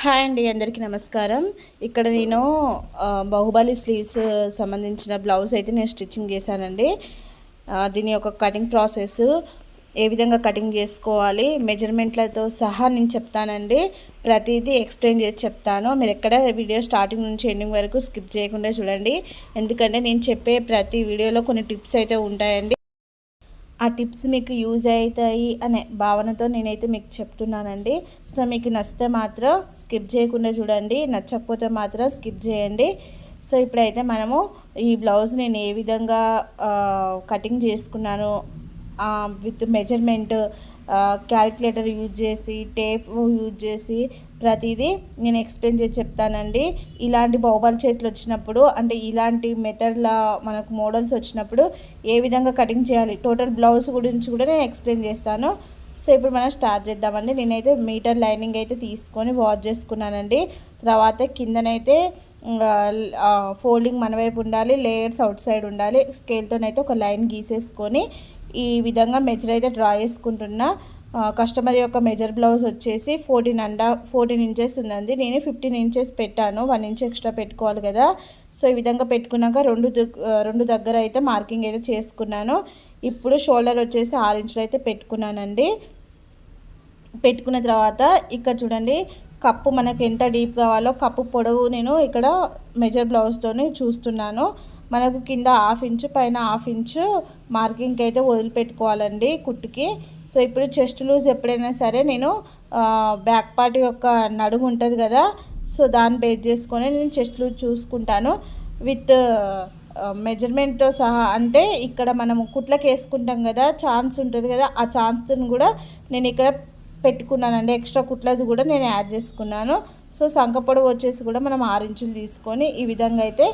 Hi అండి అందరికీ నమస్కారం. ఇక్కడ నేను బాహుబలి స్లీవ్స్ సంబంధించిన బ్లౌజ్ అయితే నేను స్టిచ్చింగ్ చేశానండి. దీని యొక్క కటింగ్ ప్రాసెస్ ఏ విధంగా కటింగ్ చేసుకోవాలి మెజర్మెంట్లతో సహా నేను చెప్తానండి. ప్రతిదీ ఎక్స్ప్లెయిన్ చేసి చెప్తాను. మీరు ఎక్కడ వీడియో స్టార్టింగ్ నుంచి ఎండింగ్ వరకు స్కిప్ చేయకుండా చూడండి. ఎందుకంటే నేను చెప్పే ప్రతి వీడియోలో కొన్ని టిప్స్ అయితే ఉంటాయండి. ఆ టిప్స్ మీకు యూజ్ అవుతాయి అనే భావనతో నేనైతే మీకు చెప్తున్నానండి. సో మీకు నచ్చితే మాత్రం స్కిప్ చేయకుండా చూడండి నచ్చకపోతే మాత్రం స్కిప్ చేయండి. సో ఇప్పుడైతే మనము ఈ బ్లౌజ్ నేను ఏ విధంగా కటింగ్ చేసుకున్నాను విత్ మెజర్మెంట్ క్యాలిక్యులేటర్ యూజ్ చేసి టేప్ యూజ్ చేసి ప్రతిదీ నేను ఎక్స్ప్లెయిన్ చేసి చెప్తానండి. ఇలాంటి బాహుబలి చేతులు వచ్చినప్పుడు అంటే ఇలాంటి మెథడ్ల మనకు మోడల్స్ వచ్చినప్పుడు ఏ విధంగా కటింగ్ చేయాలి? టోటల్ బ్లౌజ్ గురించి కూడా నేను ఎక్స్ప్లెయిన్ చేస్తాను. సో ఇప్పుడు మనం స్టార్ట్ చేద్దామండి. నేనైతే మీటర్ లైనింగ్ అయితే తీసుకొని వాష్ చేసుకున్నానండి. తర్వాత కిందనైతే ఫోల్డింగ్ మన వైపు ఉండాలి లేయర్స్ అవుట్ సైడ్ ఉండాలి స్కేల్తోనైతే ఒక లైన్ గీసేసుకొని ఈ విధంగా మెజర్ అయితే డ్రా చేసుకుంటున్నా కస్టమర్ యొక్క మెజర్ బ్లౌజ్ వచ్చేసి ఫోర్టీన్ అండ్ ఫోర్టీన్ ఇంచెస్ ఉందండి. నేను ఫిఫ్టీన్ ఇంచెస్ పెట్టాను వన్ ఇంచ్ ఎక్స్ట్రా పెట్టుకోవాలి కదా. సో ఈ విధంగా పెట్టుకున్నాక రెండు రెండు దగ్గర అయితే మార్కింగ్ అయితే చేసుకున్నాను. ఇప్పుడు షోల్డర్ వచ్చేసి ఆరు ఇంచులు అయితే పెట్టుకున్నానండి. పెట్టుకున్న తర్వాత ఇక్కడ చూడండి కప్పు మనకు ఎంత డీప్ కావాలో కప్పు పొడవు నేను ఇక్కడ మెజర్ బ్లౌజ్తో చూస్తున్నాను. మనకు కింద హాఫ్ ఇంచు పైన హాఫ్ ఇంచు మార్కింగ్కి అయితే వదిలిపెట్టుకోవాలండి కుట్టుకి. సో ఇప్పుడు చెస్ట్ లూజ్ ఎప్పుడైనా సరే నేను బ్యాక్ పార్ట్ యొక్క నడుము ఉంటుంది కదా సో దాన్ని బేస్ చేసుకొని నేను చెస్ట్ లూజ్ చూసుకుంటాను. విత్ మెజర్మెంట్తో సహా అంటే ఇక్కడ మనము కుట్లకి వేసుకుంటాం కదా ఛాన్స్ ఉంటుంది కదా ఆ ఛాన్స్తో కూడా నేను ఇక్కడ పెట్టుకున్నానండి. ఎక్స్ట్రా కుట్లది కూడా నేను యాడ్ చేసుకున్నాను. సో సంకపొడవు వచ్చేసి కూడా మనం ఆరు ఇంచులు తీసుకొని ఈ విధంగా అయితే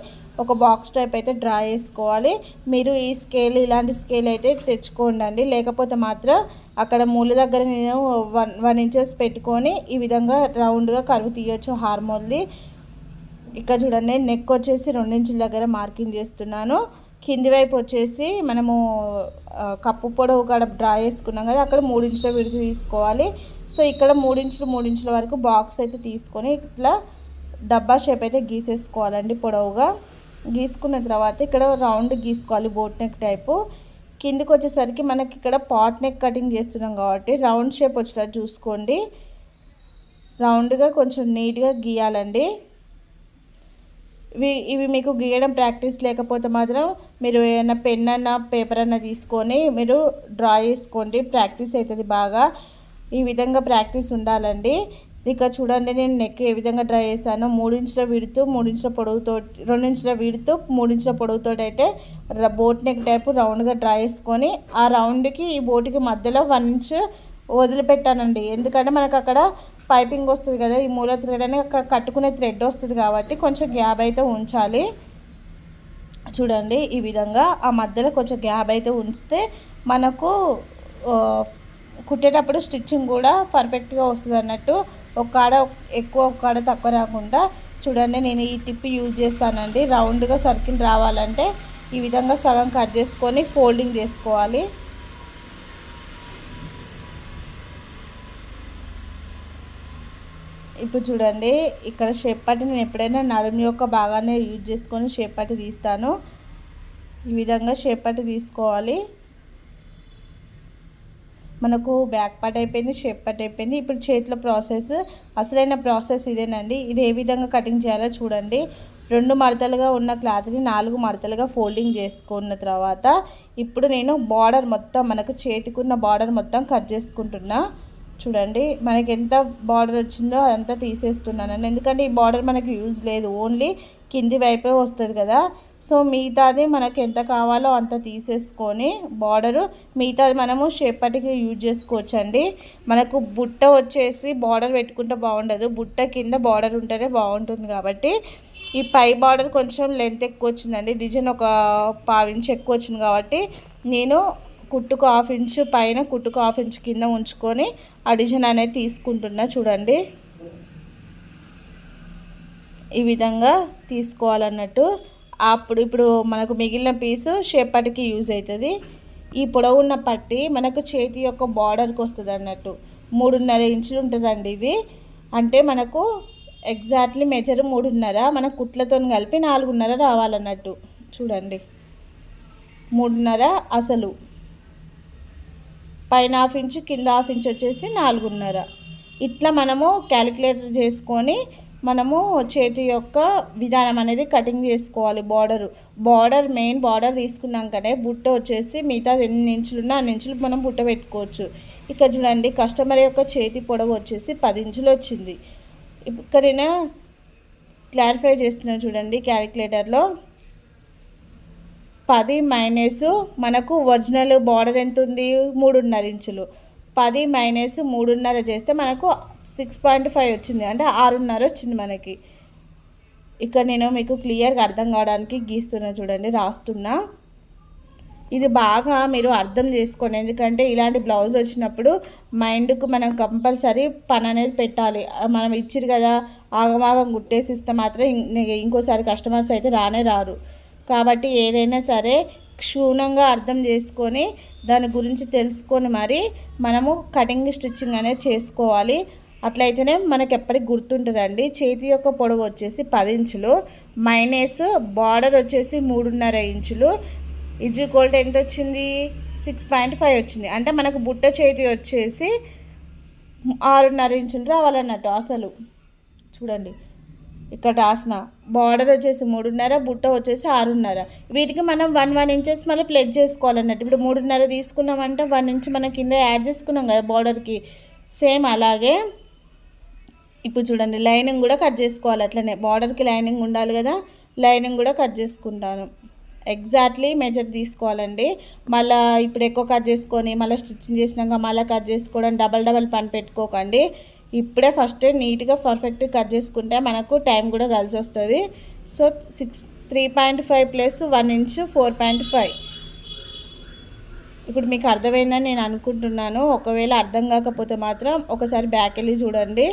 ఒక బాక్స్ టైప్ అయితే డ్రా చేసుకోవాలి. మీరు ఈ స్కేల్ ఇలాంటి స్కేల్ అయితే తెచ్చుకోండి లేకపోతే మాత్రం అక్కడ మూల దగ్గర నేను వన్ వన్ ఇంచెస్ పెట్టుకొని ఈ విధంగా రౌండ్గా కరువు తీయొచ్చు హార్మోన్ది. ఇక్కడ చూడండి నెక్ వచ్చేసి రెండించుల దగ్గర మార్కింగ్ చేస్తున్నాను. కింది వైపు వచ్చేసి మనము కప్పు పొడవు కాడ డ్రా చేసుకున్నాం కదా అక్కడ మూడించుల విడిది తీసుకోవాలి. సో ఇక్కడ మూడించులు మూడించుల వరకు బాక్స్ అయితే తీసుకొని ఇట్లా డబ్బా షేప్ అయితే గీసేసుకోవాలండి పొడవుగా. గీసుకున్న తర్వాత ఇక్కడ రౌండ్ గీసుకోవాలి బోట్ నెక్ టైపు. కిందికి వచ్చేసరికి మనకి ఇక్కడ పాట్ నెక్ కటింగ్ చేస్తున్నాం కాబట్టి రౌండ్ షేప్ వచ్చేలా చూసుకోండి. రౌండ్గా కొంచెం నీట్గా గీయాలండి. ఇవి ఇవి మీకు గీయడం ప్రాక్టీస్ లేకపోతే మాత్రం మీరు ఏమైనా పెన్ అన్న పేపర్ అన్నా తీసుకొని మీరు డ్రా చేసుకోండి. ప్రాక్టీస్ అవుతుంది బాగా. ఈ విధంగా ప్రాక్టీస్ ఉండాలండి. ఇక చూడండి నేను నెక్ ఏ విధంగా డ్రై చేశాను మూడించుల విడుతూ మూడించుల పొడవుతో రెండించుల విడుతూ మూడించుల పొడవుతో అయితే బోట్ నెక్ టైపు రౌండ్గా డ్రై చేసుకొని ఆ రౌండ్కి ఈ బోటుకి మధ్యలో వన్ ఇంచ్ వదిలిపెట్టానండి. ఎందుకంటే మనకు అక్కడ పైపింగ్ వస్తుంది కదా ఈ మూల థ్రెడ్ అని అక్కడ కట్టుకునే థ్రెడ్ వస్తుంది కాబట్టి కొంచెం గ్యాప్ అయితే ఉంచాలి. చూడండి ఈ విధంగా ఆ మధ్యలో కొంచెం గ్యాప్ అయితే ఉంచితే మనకు కుట్టేటప్పుడు స్టిచ్చింగ్ కూడా పర్ఫెక్ట్గా వస్తుంది అన్నట్టు ఒక కాడ ఎక్కువ ఒక కాడ తక్కువ రాకుండా చూడండి నేను ఈ టిప్ యూజ్ చేస్తానండి. రౌండ్గా సర్కిల్ రావాలంటే ఈ విధంగా సగం కట్ చేసుకొని ఫోల్డింగ్ చేసుకోవాలి. ఇప్పుడు చూడండి ఇక్కడ షేప్ పట్టి నేను ఎప్పుడైనా నడుము యొక్క భాగాన్ని యూజ్ చేసుకొని షేప్ తీస్తాను. ఈ విధంగా షేప్ తీసుకోవాలి. మనకు బ్యాక్ పార్ట్ అయిపోయింది షేప్ పార్ట్ అయిపోయింది. ఇప్పుడు చేతిలో ప్రాసెస్ అసలైన ప్రాసెస్ ఇదేనండి. ఇది ఏ విధంగా కటింగ్ చేయాలో చూడండి. రెండు మడతలుగా ఉన్న క్లాత్ని నాలుగు మడతలుగా ఫోల్డింగ్ చేసుకున్న తర్వాత ఇప్పుడు నేను బార్డర్ మొత్తం మనకు చేతికున్న బార్డర్ మొత్తం కట్ చేసుకుంటున్నా. చూడండి మనకి ఎంత బార్డర్ వచ్చిందో అదంతా తీసేస్తున్నాను ఎందుకంటే ఈ బార్డర్ మనకి యూజ్ లేదు. ఓన్లీ కింది వైపే వస్తుంది కదా. సో మిగతాది మనకు ఎంత కావాలో అంత తీసేసుకొని బార్డరు మిగతాది మనము షేపటికి యూజ్ చేసుకోవచ్చు అండి మనకు బుట్ట వచ్చేసి బార్డర్ పెట్టుకుంటే బాగుండదు. బుట్ట కింద బార్డర్ ఉంటేనే బాగుంటుంది కాబట్టి. ఈ పై బార్డర్ కొంచెం లెంత్ ఎక్కువ వచ్చిందండి. డిజైన్ ఒక పావించి ఎక్కువ వచ్చింది కాబట్టి నేను కుట్టుకు హాఫ్ ఇంచ్ పైన కుట్టుకు హాఫ్ ఇంచ్ కింద ఉంచుకొని ఆ డిజైన్ అనేది తీసుకుంటున్నా చూడండి. ఈ విధంగా తీసుకోవాలన్నట్టు. అప్పుడు ఇప్పుడు మనకు మిగిలిన పీసు షేపటికి యూజ్ అవుతుంది. ఈ పొడవున్న పట్టి మనకు చేతి యొక్క బార్డర్కి వస్తుంది అన్నట్టు మూడున్నర ఇంచులు ఉంటుందండి ఇది. అంటే మనకు ఎగ్జాక్ట్లీ మెజర్ మూడున్నర మన కుట్లతో కలిపి నాలుగున్నర రావాలన్నట్టు. చూడండి. మూడున్నర అసలు. పైన హాఫ్ ఇంచ్ కింద హాఫ్ ఇంచ్ వచ్చేసి నాలుగున్నర. ఇట్లా మనము క్యాలిక్యులేటర్ చేసుకొని మనము చేతి యొక్క విధానం అనేది కటింగ్ చేసుకోవాలి బార్డర్. బార్డర్ మెయిన్ బార్డర్ తీసుకున్నాకనే బుట్ట వచ్చేసి మిగతా ఎన్ని ఇంచులున్నా అన్ని ఇంచులు మనం బుట్ట పెట్టుకోవచ్చు. ఇక్కడ చూడండి కస్టమర్ యొక్క చేతి పొడవు వచ్చేసి పది ఇంచులు వచ్చింది. ఇక్కడైనా క్లారిఫై చేస్తున్నాను చూడండి క్యాలిక్యులేటర్లో. పది మైనస్ మనకు ఒరిజినల్ బార్డర్ ఎంత ఉంది? మూడున్నర ఇంచులు. పది మైనస్ మూడున్నర చేస్తే మనకు సిక్స్ పాయింట్ ఫైవ్ వచ్చింది. అంటే ఆరున్నర వచ్చింది మనకి. ఇక్కడ నేను మీకు క్లియర్గా అర్థం కావడానికి గీస్తున్నా చూడండి రాస్తున్నా. ఇది బాగా మీరు అర్థం చేసుకోండి. ఎందుకంటే ఇలాంటి బ్లౌజులు వచ్చినప్పుడు మైండ్కు మనం కంపల్సరీ పని అనేది పెట్టాలి. మనం ఇచ్చిరు కదా ఆగమాగం గుట్టేసిస్తే మాత్రం ఇంకోసారి కస్టమర్స్ అయితే రానే రారు. కాబట్టి ఏదైనా సరే క్షుణ్ణంగా అర్థం చేసుకొని దాని గురించి తెలుసుకొని మరి మనము కటింగ్ స్టిచ్చింగ్ అనేది చేసుకోవాలి. అట్లయితేనే మనకి ఎప్పటికి గుర్తుంటుందండి. చేతి యొక్క పొడవు వచ్చేసి పది ఇంచులు మైనస్ బార్డర్ వచ్చేసి మూడున్నర ఇంచులు. ఇజు కోల్డ్ ఎంత వచ్చింది? సిక్స్ పాయింట్ ఫైవ్ వచ్చింది. అంటే మనకు బుట్ట చేతి వచ్చేసి ఆరున్నర ఇంచులు రావాలన్నట్టు అసలు. చూడండి. ఇక్కడ రాసిన బార్డర్ వచ్చేసి మూడున్నర బుట్ట వచ్చేసి ఆరున్నర. వీటికి మనం వన్ వన్ ఇంచెస్ మళ్ళీ ప్లెజ్ చేసుకోవాలన్నట్టు. ఇప్పుడు మూడున్నర తీసుకున్నామంటే వన్ ఇంచ్ మనం కింద యాడ్ చేసుకున్నాం కదా బార్డర్కి. సేమ్ అలాగే ఇప్పుడు చూడండి లైనింగ్ కూడా కట్ చేసుకోవాలి. అట్లనే బార్డర్కి లైనింగ్ ఉండాలి కదా లైనింగ్ కూడా కట్ చేసుకుంటాను. ఎగ్జాక్ట్లీ మెజర్ తీసుకోవాలండి. మళ్ళీ ఇప్పుడు ఎక్కువ కట్ చేసుకొని మళ్ళీ స్టిచ్చింగ్ చేసినాక మళ్ళీ కట్ చేసుకోవడం డబల్ డబల్ పని పెట్టుకోకండి. ఇప్పుడే ఫస్ట్ నీట్గా పర్ఫెక్ట్ కట్ చేసుకుంటే మనకు టైం కూడా కలిసి వస్తుంది. So six three point five plus one inch four point five ఇప్పుడు మీకు అర్థమైందని నేను అనుకుంటున్నాను. ఒకవేళ అర్థం కాకపోతే మాత్రం ఒకసారి బ్యాక్ వెళ్ళి చూడండి.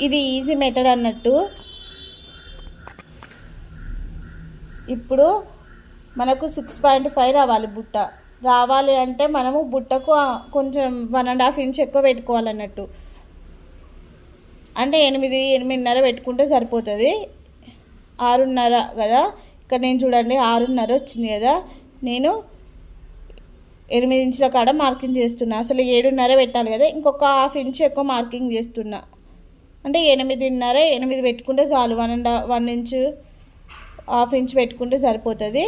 ఇది ఈజీ మెథడ్ అన్నట్టు. ఇప్పుడు మనకు సిక్స్ పాయింట్ ఫైవ్ రావాలి బుట్ట. రావాలి అంటే మనము బుట్టకు కొంచెం వన్ అండ్ హాఫ్ ఇంచ్ ఎక్కువ పెట్టుకోవాలన్నట్టు. అంటే ఎనిమిది ఎనిమిదిన్నర పెట్టుకుంటే సరిపోతుంది. ఆరున్నర కదా? ఇక్కడ నేను చూడండి ఆరున్నర వచ్చింది కదా? నేను ఎనిమిది ఇంచుల కాడ మార్కింగ్ చేస్తున్నా. అసలు ఏడున్నర పెట్టాలి కదా? ఇంకొక హాఫ్ ఇంచ్ ఎక్కువ మార్కింగ్ చేస్తున్నా. అంటే ఎనిమిదిన్నర ఎనిమిది పెట్టుకుంటే చాలు. One and one inch half inch పెట్టుకుంటే సరిపోతుంది.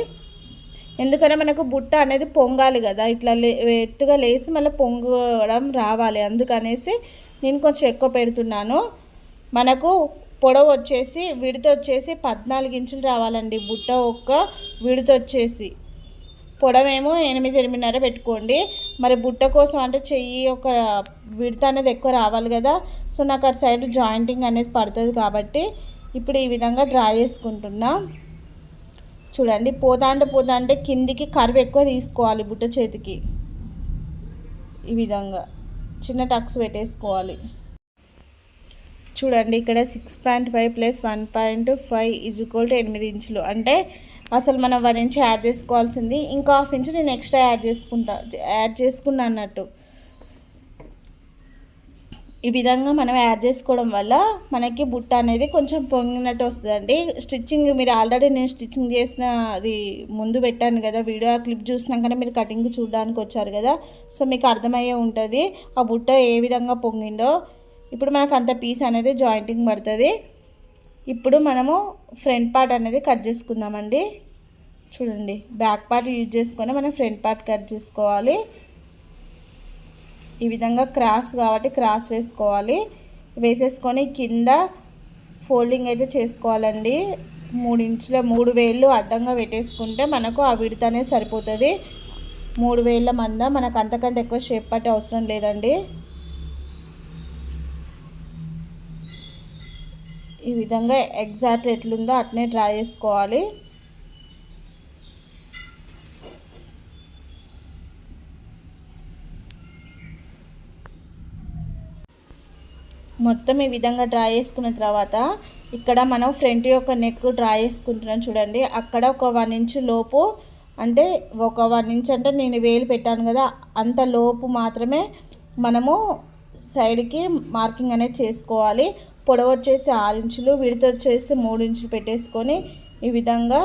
ఎందుకంటే మనకు బుట్ట అనేది పొంగాలి కదా. ఇట్లా లే ఎత్తుగా లేసి మళ్ళీ పొంగడం రావాలి. అందుకనేసి నేను కొంచెం ఎక్కువ పెడుతున్నాను. మనకు పొడవు వచ్చేసి విడత వచ్చేసి పద్నాలుగు ఇంచులు రావాలండి. బుట్ట ఒక్క విడత వచ్చేసి. పొడవేమో ఎనిమిది ఎనిమిదిన్నర పెట్టుకోండి. మరి బుట్ట కోసం అంటే చెయ్యి ఒక విడత అనేది ఎక్కువ రావాలి కదా. సో నాకు అటు సైడ్ జాయింటింగ్ అనేది పడుతుంది కాబట్టి ఇప్పుడు ఈ విధంగా డ్రా చేసుకుంటున్నా. చూడండి పోతా అంటే పోతా అంటే కిందికి కరువు ఎక్కువ తీసుకోవాలి బుట్ట చేతికి. ఈ విధంగా చిన్న టక్స్ పెట్టేసుకోవాలి. చూడండి ఇక్కడ six point five plus one point five is equal to ఎనిమిది ఇంచులు. అంటే అసలు మనం వన్ ఇంచ్ యాడ్ చేసుకోవాల్సింది. ఇంకా హాఫ్ ఇంచ్ నేను ఎక్స్ట్రా యాడ్ చేసుకుంటా యాడ్ చేసుకున్నా అన్నట్టు. ఈ విధంగా మనం యాడ్ చేసుకోవడం వల్ల మనకి బుట్ట అనేది కొంచెం పొంగినట్టు వస్తుందండి. స్టిచ్చింగ్ మీరు ఆల్రెడీ నేను స్టిచ్చింగ్ చేసిన అది ముందు పెట్టాను కదా వీడియో క్లిప్ చూసినాకనే మీరు కటింగ్ చూడడానికి వచ్చారు కదా. సో మీకు అర్థమయ్యే ఉంటుంది ఆ బుట్ట ఏ విధంగా పొంగిందో. ఇప్పుడు మనకు అంత పీస్ అనేది జాయింటింగ్ పడుతుంది. ఇప్పుడు మనము ఫ్రంట్ పార్ట్ అనేది కట్ చేసుకుందామండి. చూడండి బ్యాక్ పార్ట్ యూజ్ చేసుకొని మనం ఫ్రంట్ పార్ట్ కట్ చేసుకోవాలి. ఈ విధంగా క్రాస్ కాబట్టి క్రాస్ వేసుకోవాలి. వేసేసుకొని కింద ఫోల్డింగ్ అయితే చేసుకోవాలండి. మూడు ఇంచుల మూడు వేళ్ళు అడ్డంగా పెట్టేసుకుంటే మనకు ఆ విడత అనేది సరిపోతుంది. మూడు వేళ్ళ మంద మనకు అంతకంటే ఎక్కువ షేప్ పట్టే అవసరం లేదండి. ఈ విధంగా ఎగ్జాక్ట్ ఎట్లుందో అట్నే డ్రా చేసుకోవాలి. మొత్తం ఈ విధంగా డ్రా చేసుకున్న తర్వాత ఇక్కడ మనం ఫ్రంట్ యొక్క నెక్ డ్రా చేసుకుంటున్నాం చూడండి. అక్కడ ఒక వన్ ఇంచ్ లోపు అంటే ఒక వన్ ఇంచ్ అంటే నేను వేలు పెట్టాను కదా అంత లోపు మాత్రమే మనము సైడ్కి మార్కింగ్ అనేది చేసుకోవాలి. పొడవు వచ్చేసి ఆరు ఇంచులు విడత వచ్చేసి మూడు ఇంచులు పెట్టేసుకొని ఈ విధంగా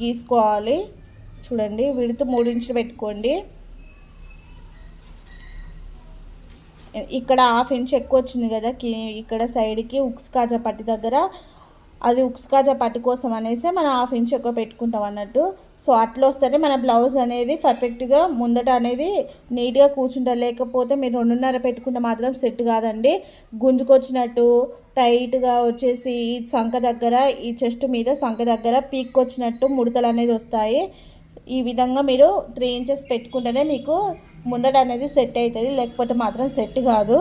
గీసుకోవాలి. చూడండి విడత మూడు ఇంచులు పెట్టుకోండి. ఇక్కడ హాఫ్ ఇంచ్ ఎక్కువ వచ్చింది కదా ఇక్కడ సైడ్కి ఉక్స్ కాజా పట్టి దగ్గర అది ఉక్స్ కాజా కోసం అనేసి మనం హాఫ్ ఇంచ్ ఎక్కువ పెట్టుకుంటాం అన్నట్టు. సో అట్లా వస్తేనే మన బ్లౌజ్ అనేది పర్ఫెక్ట్గా ముందట అనేది నీట్గా కూర్చుంటారు లేకపోతే మీరు రెండున్నర పెట్టుకుంటే మాత్రం సెట్ కాదండి. గుంజుకొచ్చినట్టు టైట్గా వచ్చేసి ఈ సంఖ దగ్గర ఈ చెస్ట్ మీద సంఖ దగ్గర పీక్ వచ్చినట్టు ముడతలు అనేది వస్తాయి. ఈ విధంగా మీరు త్రీ ఇంచెస్ పెట్టుకుంటేనే మీకు ముందట అనేది సెట్ అవుతుంది లేకపోతే మాత్రం సెట్ కాదు.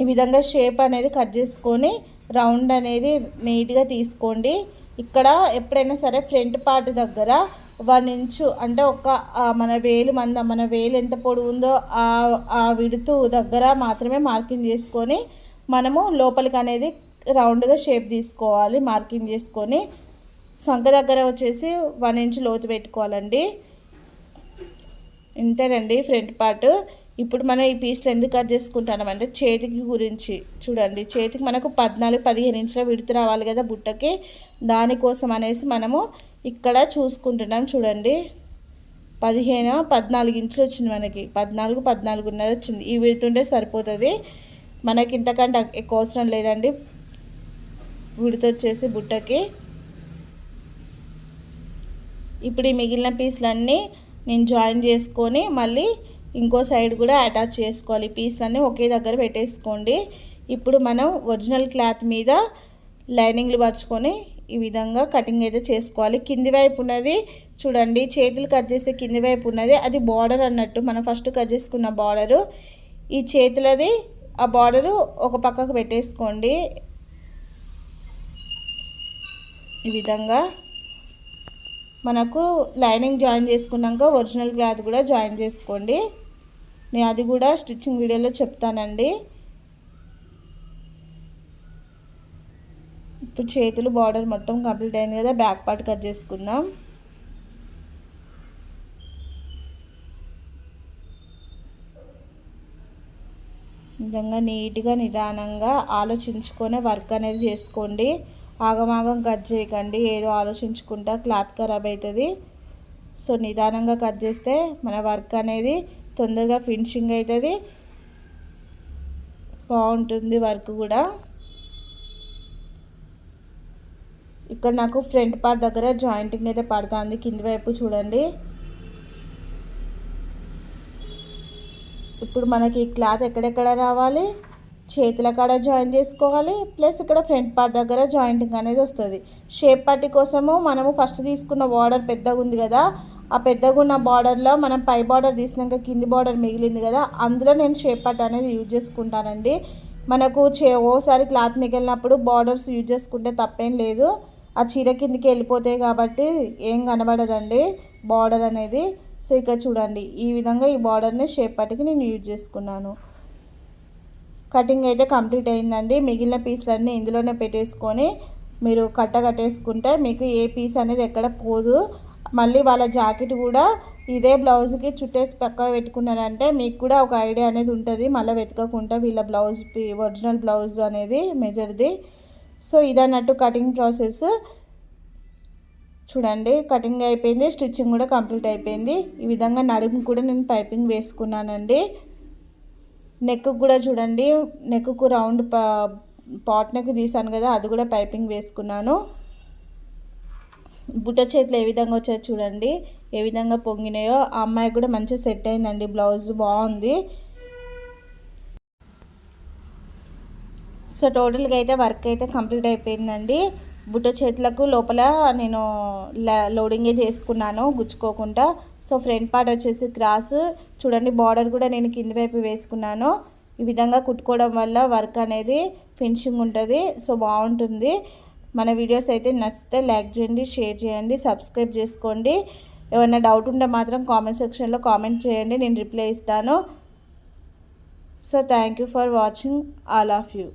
ఈ విధంగా షేప్ అనేది కట్ చేసుకొని రౌండ్ అనేది నీట్గా తీసుకోండి. ఇక్కడ ఎప్పుడైనా సరే ఫ్రంట్ పార్ట్ దగ్గర వన్ ఇంచు అంటే ఒక మన వేలు మంద మన వేలు ఎంత పొడవు ఉందో ఆ విడుతు దగ్గర మాత్రమే మార్కింగ్ చేసుకొని మనము లోపలికి అనేది రౌండ్గా షేప్ తీసుకోవాలి మార్కింగ్ చేసుకొని. సంఖ దగ్గర వచ్చేసి వన్ ఇంచ్ లోతు పెట్టుకోవాలండి. ఇంతేనండి ఫ్రంట్ పార్ట్. ఇప్పుడు మనం ఈ పీస్లు ఎందుకు కట్ చేసుకుంటామంటే చేతికి గురించి చూడండి. చేతికి మనకు పద్నాలుగు పదిహేను ఇంచుల విడత రావాలి కదా బుట్టకి. దానికోసం అనేసి మనము ఇక్కడ చూసుకుంటున్నాం చూడండి. పదిహేను పద్నాలుగు ఇంచులు వచ్చింది మనకి. పద్నాలుగు పద్నాలుగున్నర వచ్చింది. ఈ విడుతుంటే సరిపోతుంది. మనకి ఇంతకంటే ఎక్కువ అవసరం లేదండి. విడతొచ్చేసి బుట్టకి. ఇప్పుడు ఈ మిగిలిన పీస్లన్నీ నేను జాయిన్ చేసుకొని మళ్ళీ ఇంకో సైడ్ కూడా అటాచ్ చేసుకోవాలి. పీస్లన్నీ ఒకే దగ్గర పెట్టేసుకోండి. ఇప్పుడు మనం ఒరిజినల్ క్లాత్ మీద లైనింగ్లు పరుచుకొని ఈ విధంగా కటింగ్ అయితే చేసుకోవాలి. కింది వైపు ఉన్నది చూడండి చేతులు కట్ చేసే కింది వైపు ఉన్నది. అది బార్డర్ అన్నట్టు మనం ఫస్ట్ కట్ చేసుకున్న బార్డరు. ఈ చేతులది ఆ బార్డరు ఒక పక్కకు పెట్టేసుకోండి. ఈ విధంగా మనకు లైనింగ్ జాయిన్ చేసుకున్నాక ఒరిజినల్ క్లాత్ కూడా జాయిన్ చేసుకోండి. నేను అది కూడా స్టిచ్చింగ్ వీడియోలో చెప్తానండి. ఇప్పుడు చేతులు బార్డర్ మొత్తం కంప్లీట్ అయింది కదా బ్యాక్ పార్ట్ కట్ చేసుకుందాం. విధంగా నీట్గా నిదానంగా ఆలోచించుకొని వర్క్ అనేది చేసుకోండి. ఆగమాగం కట్ చేయకండి. ఏదో ఆలోచించుకుంటా క్లాత్ ఖరాబ్ అవుతుంది. సో నిదానంగా కట్ చేస్తే మన వర్క్ అనేది తొందరగా ఫినిషింగ్ అవుతుంది బాగుంటుంది వర్క్ కూడా. ఇక్కడ నాకు ఫ్రంట్ పార్ట్ దగ్గర జాయింటింగ్ అయితే పడుతుంది. కింది వైపు చూడండి. ఇప్పుడు మనకి క్లాత్ ఎక్కడెక్కడ రావాలి? చేతుల కాడ జాయిన్ చేసుకోవాలి. ప్లస్ ఇక్కడ ఫ్రంట్ పార్ట్ దగ్గర జాయింటింగ్ అనేది వస్తుంది. షేప్ పట్టి కోసము మనము ఫస్ట్ తీసుకున్న బార్డర్ పెద్దగా ఉంది కదా. ఆ పెద్దగా ఉన్న బార్డర్లో మనం పై బార్డర్ తీసినాక కింది బార్డర్ మిగిలింది కదా అందులో నేను షేప్ పట్ అనేది యూజ్ చేసుకుంటానండి. మనకు చే ఓసారి క్లాత్ మిగిలినప్పుడు బార్డర్స్ యూజ్ చేసుకుంటే తప్పేం లేదు. ఆ చీర కిందికి వెళ్ళిపోతాయి కాబట్టి ఏం కనబడదండి బార్డర్ అనేది. సో ఇక్కడ చూడండి ఈ విధంగా ఈ బార్డర్ని షేప్ పట్టికి నేను యూజ్ చేసుకున్నాను. కటింగ్ అయితే కంప్లీట్ అయిందండి. మిగిలిన పీస్లన్నీ ఇందులోనే పెట్టేసుకొని మీరు కట్ట కట్టేసుకుంటే మీకు ఏ పీస్ అనేది ఎక్కడ పోదు. మళ్ళీ వాళ్ళ జాకెట్ కూడా ఇదే బ్లౌజ్కి చుట్టేసి పక్క పెట్టుకున్నారంటే మీకు కూడా ఒక ఐడియా అనేది ఉంటుంది. మళ్ళీ వెతకకుండా వీళ్ళ బ్లౌజ్ ఒరిజినల్ బ్లౌజ్ అనేది మెజర్ది. సో ఇదన్నట్టు కటింగ్ ప్రాసెస్. చూడండి కటింగ్ అయిపోయింది స్టిచ్చింగ్ కూడా కంప్లీట్ అయిపోయింది. ఈ విధంగా నడుము కూడా నేను పైపింగ్ వేసుకున్నానండి. నెక్ కూడా చూడండి నెక్కు రౌండ్ పా పాట్ నెక్ తీసాను కదా అది కూడా పైపింగ్ వేసుకున్నాను. బుట్ట చేతులు ఏ విధంగా వచ్చాయో చూడండి. ఏ విధంగా పొంగినాయో. ఆ అమ్మాయి కూడా మంచిగా సెట్ అయిందండి. బ్లౌజ్ బాగుంది. సో టోటల్గా అయితే వర్క్ అయితే కంప్లీట్ అయిపోయిందండి. బుట్ట చేతులకు లోపల నేను లోడింగే చేసుకున్నాను గుచ్చుకోకుండా. సో ఫ్రంట్ పార్ట్ వచ్చేసి క్రాస్ చూడండి బార్డర్ కూడా నేను కింది వైపు వేసుకున్నాను. ఈ విధంగా కుట్టుకోవడం వల్ల వర్క్ అనేది ఫినిషింగ్ ఉంటుంది. సో బాగుంటుంది. మన వీడియోస్ అయితే నచ్చితే లైక్ చేయండి షేర్ చేయండి సబ్స్క్రైబ్ చేసుకోండి. ఏమైనా డౌట్ ఉంటే మాత్రం కామెంట్ సెక్షన్లో కామెంట్ చేయండి నేను రిప్లై ఇస్తాను. So thank you for watching all of you